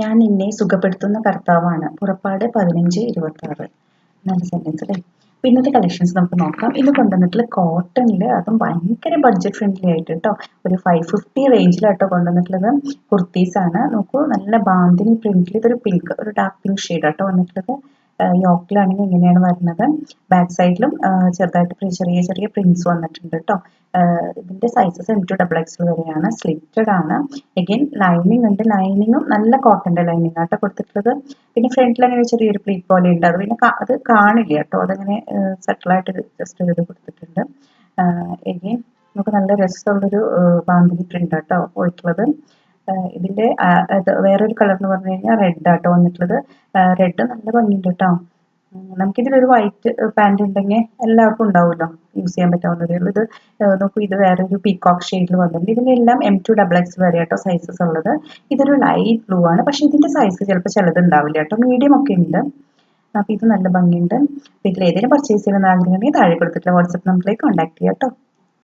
ഞാൻ നിന്നെ സുഖപ്പെടുത്തുന്ന കർത്താവാണ്. പുറപ്പാട് പതിനഞ്ച് ഇരുപത്തി ആറ് നല്ല സെന്റൻസ് അല്ലേ? പിന്നത്തെ കളക്ഷൻസ് നമുക്ക് നോക്കാം. ഇത് കൊണ്ടുവന്നിട്ടുള്ള കോട്ടണിൽ അതും ഭയങ്കര ബഡ്ജറ്റ് ഫ്രണ്ട്ലി ആയിട്ട് കേട്ടോ ഒരു ഫൈവ് ഫിഫ്റ്റി റേഞ്ചിലാട്ടോ കൊണ്ടുവന്നിട്ടുള്ളത്. ആണ് നോക്കൂ നല്ല ബാന്തിനി പ്രിന്റിൽ ഇതൊരു പിങ്ക് ഒരു ഡാർക്ക് പിങ്ക് ഷെയ്ഡ് ആട്ടോ വന്നിട്ടുള്ളത്. യോക്കിലാണെങ്കിൽ ഇങ്ങനെയാണ് വരുന്നത്. ബാക്ക് സൈഡിലും ചെറുതായിട്ട് ചെറിയ ചെറിയ പ്രിന്റ്സ് വന്നിട്ടുണ്ട് കേട്ടോ ഇതിന്റെ sizes M to double X വരെയാണ്. സ്ലിറ്റഡ് ആണ്. എഗെയിൻ ലൈനിങ് ഉണ്ട്. ലൈനിങ്ങും നല്ല കോട്ടന്റെ ലൈനിങ് ആട്ടോ കൊടുത്തിട്ടുള്ളത്. പിന്നെ ഫ്രണ്ടിൽ അങ്ങനെ ചെറിയൊരു പ്ലീറ്റ് പോലെ ഉണ്ട്. അത് പിന്നെ അത് കാണില്ല കേട്ടോ അതങ്ങനെ സെറ്റിലായിട്ട് ജസ്റ്റ് ചെയ്ത് കൊടുത്തിട്ടുണ്ട്. എഗെയിൻ നമുക്ക് നല്ല രസമുള്ളൊരു ബാന്തിനി പ്രിന്റ് ആട്ടോ പോയിട്ടുള്ളത് ഇതിന്റെ വേറൊരു കളർ എന്ന് പറഞ്ഞു കഴിഞ്ഞാൽ റെഡ് ആട്ടോ വന്നിട്ടുള്ളത്. റെഡ് നല്ല ഭംഗിയുണ്ട് കേട്ടോ നമുക്കിതിലൊരു വൈറ്റ് പാന്റ് ഉണ്ടെങ്കിൽ എല്ലാവർക്കും ഉണ്ടാവുമല്ലോ. യൂസ് ചെയ്യാൻ പറ്റാവുന്നതേ ഉള്ളൂ ഇത്. നോക്കൂ ഇത് വേറൊരു പീകോക്ക് ഷെയ്ഡിൽ വന്നിട്ടുണ്ട്. ഇതിലെല്ലാം എം ടു ഡബിൾ എക്സ് വരെ കേട്ടോ സൈസസ് ഉള്ളത്. ഇതൊരു ലൈറ്റ് ബ്ലൂ ആണ്. പക്ഷെ ഇതിന്റെ സൈസ് ചിലപ്പോൾ ചിലത് ഉണ്ടാവില്ല കേട്ടോ മീഡിയം ഒക്കെ ഉണ്ട്. അപ്പോൾ ഇത് നല്ല ഭംഗിയുണ്ട്. ഇതിൽ ഏതെങ്കിലും പർച്ചേസ് ചെയ്യണമെന്ന് ആഗ്രഹമുണ്ടെങ്കിൽ താഴെ കൊടുത്തിട്ടുള്ള വാട്സപ്പ് നമ്പറിലേക്ക് കോൺടാക്ട് ചെയ്യാം കേട്ടോ